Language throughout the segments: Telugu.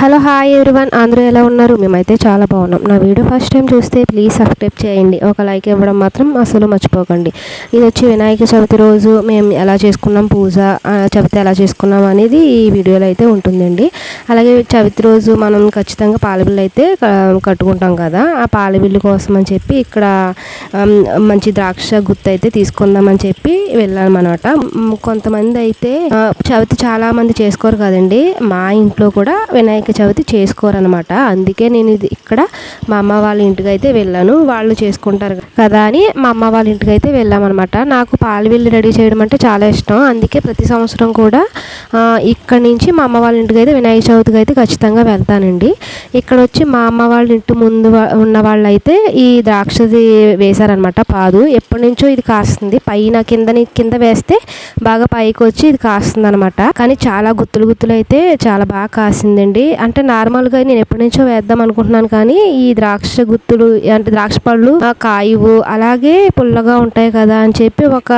హలో హాయ్ ఎవ్రీవన్ అందరూ ఎలా ఉన్నారు? మేమైతే చాలా బాగున్నాం. నా వీడియో ఫస్ట్ టైం చూస్తే ప్లీజ్ సబ్స్క్రైబ్ చేయండి. ఒక లైక్ ఇవ్వడం మాత్రం అసలు మర్చిపోకండి. ఇది వచ్చి వినాయక చవితి రోజు మేము ఎలా చేసుకున్నాం పూజ చవితి ఎలా చేసుకున్నాం అనేది ఈ వీడియోలో అయితే ఉంటుందండి. అలాగే చవితి రోజు మనం ఖచ్చితంగా పాలబిల్లు అయితే కట్టుకుంటాం కదా. ఆ పాలబిల్లు కోసం అని చెప్పి ఇక్కడ మంచి ద్రాక్ష గుత్త అయితే తీసుకుందామని చెప్పి వెళ్ళాం అనమాట కొంతమంది అయితే చవితి చాలామంది చేసుకోరు కదండి. మా ఇంట్లో కూడా వినాయక చవితి చేసుకోరు అనమాట అందుకే నేను ఇది ఇక్కడ మా అమ్మ వాళ్ళ ఇంటికి అయితే వెళ్ళాను. వాళ్ళు చేసుకుంటారు కదా అని మా అమ్మ వాళ్ళ ఇంటికి అయితే వెళ్ళామన్నమాట. నాకు పాలవిల్లు రెడీ చేయడం అంటే చాలా ఇష్టం. అందుకే ప్రతి సంవత్సరం కూడా ఇక్కడ నుంచి మా అమ్మ వాళ్ళ ఇంటికి అయితే వినాయక చవితికి అయితే ఖచ్చితంగా వెళ్తానండి. ఇక్కడ వచ్చి మా అమ్మ వాళ్ళ ఇంటి ముందు ఉన్న వాళ్ళు అయితే ఈ ద్రాక్షది వేశారనమాట పాదు. ఎప్పటి నుంచో ఇది కాస్తుంది. పైన కింద కింద వేస్తే బాగా పైకి వచ్చి ఇది కాస్తుంది అనమాట కానీ చాలా గుత్తులు గుత్తులు అయితే చాలా బాగా కాసిందండి. అంటే నార్మల్గా నేను ఎప్పటి నుంచో వేద్దాం అనుకుంటున్నాను కానీ ఈ ద్రాక్ష గుత్తులు అంటే ద్రాక్ష పళ్ళు ఆ, కాయవు అలాగే పుల్లగా ఉంటాయి కదా అని చెప్పి ఒక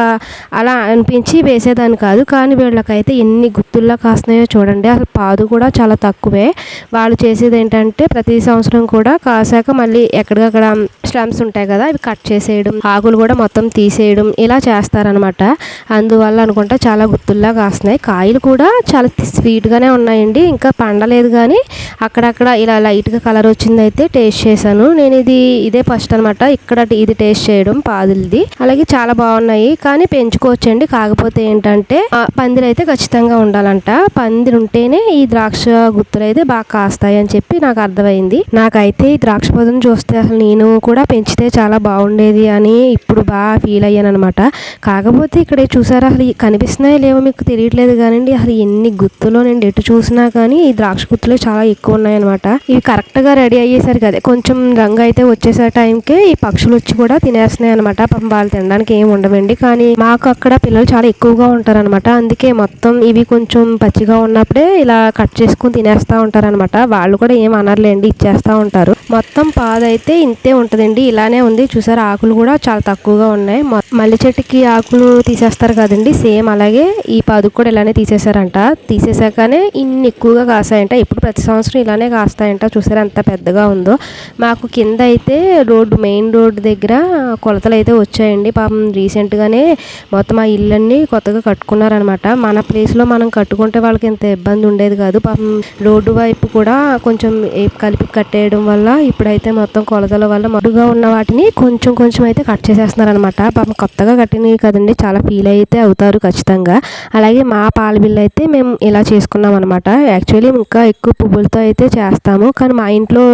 అలా అనిపించి వేసేదాన్ని కాదు. కానీ వీళ్ళకైతే ఎన్ని గుత్తుల్లా కాస్తున్నాయో చూడండి. అసలు పాదు కూడా చాలా తక్కువే. వాళ్ళు చేసేది ఏంటంటే ప్రతి సంవత్సరం కూడా కాసాక మళ్ళీ ఎక్కడికక్కడ స్టమ్స్ ఉంటాయి కదా అవి కట్ చేసేయడం ఆకులు కూడా మొత్తం తీసేయడం ఇలా చేస్తారనమాట అందువల్ల అనుకుంటా చాలా గుత్తుల్లా కాస్తున్నాయి. కాయలు కూడా చాలా స్వీట్గానే ఉన్నాయండి. ఇంకా పండలేదు కానీ అక్కడక్కడ ఇలా లైట్గా కలర్ వచ్చింది అయితే టేస్ట్ చేశాను. నేను ఇది ఇదే ఫస్ట్ అనమాట ఇక్కడ ఇది టేస్ట్ చేయడం పాదులది. అలాగే చాలా బాగున్నాయి. కానీ పెంచుకోవచ్చండి. కాకపోతే ఏంటంటే ఆ, పందిరి అయితే ఖచ్చితంగా ఉండాలంట. పందిరి ఉంటేనే ఈ ద్రాక్ష గుత్తులు అయితే బాగా కాస్తాయి అని చెప్పి నాకు అర్థమైంది. నాకైతే ఈ ద్రాక్ష పొదను చూస్తే అసలు నేను కూడా పెంచితే చాలా బాగుండేది అని ఇప్పుడు బాగా ఫీల్ అయ్యాను అనమాట కాకపోతే ఇక్కడ చూసారా అసలు కనిపిస్తున్నాయో లేవో మీకు తెలియట్లేదు కానివ్వండి అసలు ఎన్ని గుత్తులో నేను ఎటు చూసినా కానీ ఈ ద్రాక్ష గుత్తులు చాలా ఎక్కువ ఉన్నాయన్నమాట ఇవి కరెక్ట్గా రెడీ అయ్యేసరికి అదే కొంచెం రంగు అయితే వచ్చేసే టైంకి ఈ పక్షులు వచ్చి కూడా తినేస్తున్నాయి అనమాట పాపం వాళ్ళు తినడానికి ఏమి ఉండవండి కానీ మాకు అక్కడ పిల్లలు చాలా ఎక్కువగా ఉంటారనమాట. అందుకే మొత్తం ఇవి కొంచెం పచ్చిగా ఉన్నప్పుడే ఇలా కట్ చేసుకుని తినేస్తూ ఉంటారనమాట. వాళ్ళు కూడా ఏం అనర్లేండి ఇచ్చేస్తా ఉంటారు. మొత్తం పాదైతే ఇంతే ఉంటదండి. ఇలానే ఉంది. చూసారా ఆకులు కూడా చాలా తక్కువగా ఉన్నాయి. మొ- మల్లె చెట్టుకి ఆకులు తీసేస్తారు కదండి సేమ్ అలాగే ఈ పాదు కూడా ఇలానే తీసేశారంట. తీసేసాకనే ఇన్ని ఎక్కువగా కాసాయంట. ఇప్పుడు ప్రతి సంవత్సరం ఇలానే కాస్తాయంట. చూసారా ఎంత పెద్దగా ఉందో. మాకు కింద అయితే రోడ్డు మెయిన్ రోడ్డు దగ్గర కొలతలు అయితే వచ్చాయండి. పాపం రీసెంట్గానే మొత్తం ఆ ఇళ్ళన్నీ కొత్తగా కట్టుకున్నారనమాట. మన ప్లేస్లో మనం కట్టుకుంటే వాళ్ళకి ఇంత ఇబ్బంది ఉండేది కాదు. పాపం రోడ్డు వైపు కూడా కొంచెం ఏ- కలిపి కట్టేయడం వల్ల ఇప్పుడైతే మొత్తం కొలతల వల్ల మడుగా ఉన్న వాటిని కొంచెం కొంచెం అయితే కట్ చేసేస్తున్నారనమాట పాపం కొత్తగా కట్టినవి కదండి చాలా ఫీల్ అయితే అవుతారు ఖచ్చితంగా. అలాగే మా పాల బిల్లు అయితే మేము ఇలా చేసుకున్నాం అనమాట యాక్చువల్లీ ఇంకా ఎక్కువ పువ్వులతో అయితే చేస్తాము. కానీ మా ఇంట్లో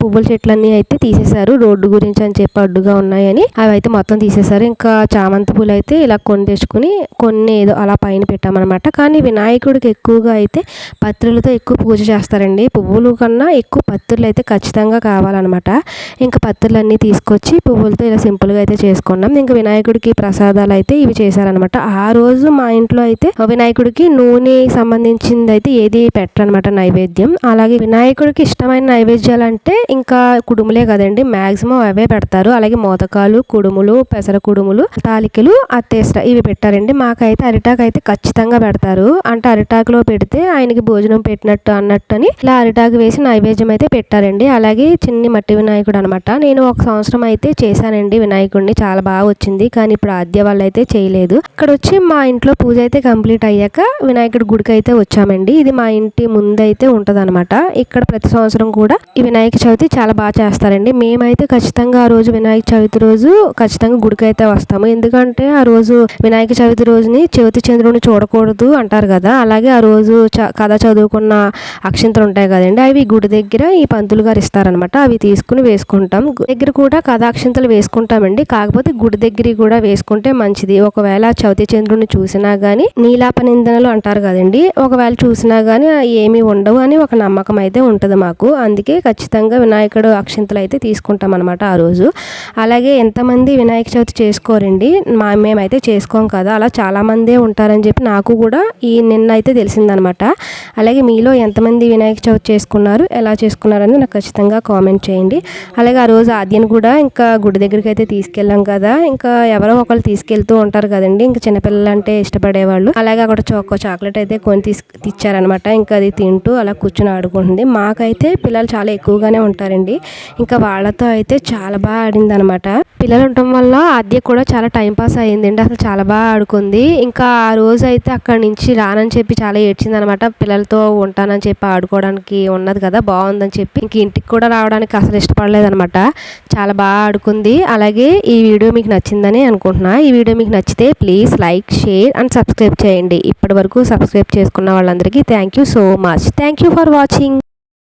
పువ్వుల చెట్లన్నీ అయితే తీసేశారు. రోడ్డు గురించి అని చెప్పి అడ్డుగా ఉన్నాయని అవి అయితే మొత్తం తీసేశారు. ఇంకా చామంతి పూలు అయితే ఇలా కొన్ని తెచ్చుకుని కొన్ని ఏదో అలా పైన పెట్టామన్నమాట. కానీ వినాయకుడికి ఎక్కువగా అయితే పత్రులతో ఎక్కువ పూజ చేస్తారండి. పువ్వులు కన్నా ఎక్కువ పత్రులు అయితే ఖచ్చితంగా కావాలన్నమాట. ఇంకా పత్రులన్నీ తీసుకొచ్చి పువ్వులతో ఇలా సింపుల్గా అయితే చేసుకున్నాం. ఇంకా వినాయకుడికి ప్రసాదాలు అయితే ఇవి చేశారనమాట ఆ రోజు మా ఇంట్లో అయితే వినాయకుడికి నూనె సంబంధించింది అయితే ఏది పెట్టరనమాట నైవేద్యం. అలాగే వినాయకుడికి ఇష్టమైన నైవేద్యాలు అంటే ఇంకా కుడుములే కదండి. మాక్సిమం అవే పెడతారు. అలాగే మోదకాలు కుడుములు పెసర కుడుములు తాలికలు అత్తేస్త ఇవి పెట్టారండి. మాకైతే అరిటాకు అయితే ఖచ్చితంగా పెడతారు. అంటే అరిటాకులో పెడితే ఆయనకి భోజనం పెట్టినట్టు అన్నట్టు అని ఇలా అరిటాకు వేసి నైవేద్యం అయితే పెట్టారండి. అలాగే చిన్ని మట్టి వినాయకుడు అనమాట నేను ఒక సంవత్సరం అయితే చేశానండి వినాయకుడిని. చాలా బాగా వచ్చింది. కానీ ఇప్పుడు ఆద్య వాళ్ళు అయితే చేయలేదు. ఇక్కడ వచ్చి మా ఇంట్లో పూజ అయితే కంప్లీట్ అయ్యాక వినాయకుడి గుడికి అయితే వచ్చామండి. ఇది మా ఇంటి ముందైతే ఉంటది ఇక్కడ ప్రతి సంవత్సరం కూడా ఈ వినాయక చవితి చాలా బాగా చేస్తారండి. మేమైతే ఖచ్చితంగా ఆ రోజు వినాయక చవితి రోజు ఖచ్చితంగా గుడికి అయితే వస్తాము. ఎందుకంటే ఆ రోజు వినాయక చవితి రోజుని చవితి చంద్రుని చూడకూడదు అంటారు కదా. అలాగే ఆ రోజు చ- కథ చదువుకున్న అక్షంతలు ఉంటాయి కదండి. అవి గుడి దగ్గర ఈ పంతులు గారు ఇస్తారనమాట అవి తీసుకుని వేసుకుంటాం. దగ్గర కూడా కథాక్షంతలు వేసుకుంటామండి. కాకపోతే గుడి దగ్గర కూడా వేసుకుంటే మంచిది. ఒకవేళ చవితి చంద్రుని చూసినా గానీ నీలాప నిందనలు అంటారు కదండి. ఒకవేళ చూసినా గానీ ఏమీ ఉండవు అని ఒక నమ్మకం అయితే ఉంటది మాకు. అందుకే ఖచ్చితంగా వినాయకుడు అక్షంతలు అయితే తీసుకుంటాం అనమాట ఆ రోజు. అలాగే ఎంతమంది వినాయక చవితి చేసుకోరండి? మా మేమైతే చేసుకోం కదా. అలా చాలా మందే ఉంటారని చెప్పి నాకు కూడా ఈ నిన్న అయితే తెలిసిందనమాట అలాగే మీలో ఎంతమంది వినాయక చవితి చేసుకున్నారు? ఎలా చేసుకున్నారని నాకు ఖచ్చితంగా కామెంట్ చేయండి. అలాగే ఆ రోజు ఆద్యను కూడా ఇంకా గుడి దగ్గరికి అయితే తీసుకెళ్ళాం కదా. ఇంకా ఎవరో ఒకళ్ళు తీసుకెళ్తూ ఉంటారు కదండి. ఇంకా చిన్నపిల్లలు అంటే ఇష్టపడేవాళ్ళు. అలాగే అక్కడ చోకో చాక్లెట్ అయితే కొని తీసుకు తెచ్చారనమాట ఇంకా అది తింటూ అలా కూర్చుని ఆడుకుంటుంది. మాకైతే పిల్లలు చాలా ఎక్కువగానే ఉంటారండి. ఇంకా వాళ్ళతో అయితే చాలా బాగా ఆడింది అనమాట పిల్లలు ఉండటం వల్ల ఆద్య కూడా చాలా టైం పాస్ అయ్యిందండి. అసలు చాలా బాగా ఆడుకుంది. ఇంకా ఆ రోజు అయితే అక్కడి నుంచి రానని చెప్పి చాలా ఏడ్చింది అనమాట పిల్లలతో ఉంటానని చెప్పి ఆడుకోవడానికి ఉన్నది కదా బాగుందని చెప్పి. ఇంక ఇంటికి కూడా రావడానికి అసలు ఇష్టపడలేదు అనమాట చాలా బాగా ఆడుకుంది. అలాగే ఈ వీడియో మీకు నచ్చిందని అనుకుంటున్నా. ఈ వీడియో మీకు నచ్చితే please like share and subscribe చేయండి. ఇప్పటి వరకు సబ్స్క్రైబ్ చేసుకున్న వాళ్ళందరికీ thank you so much. Thank you for watching.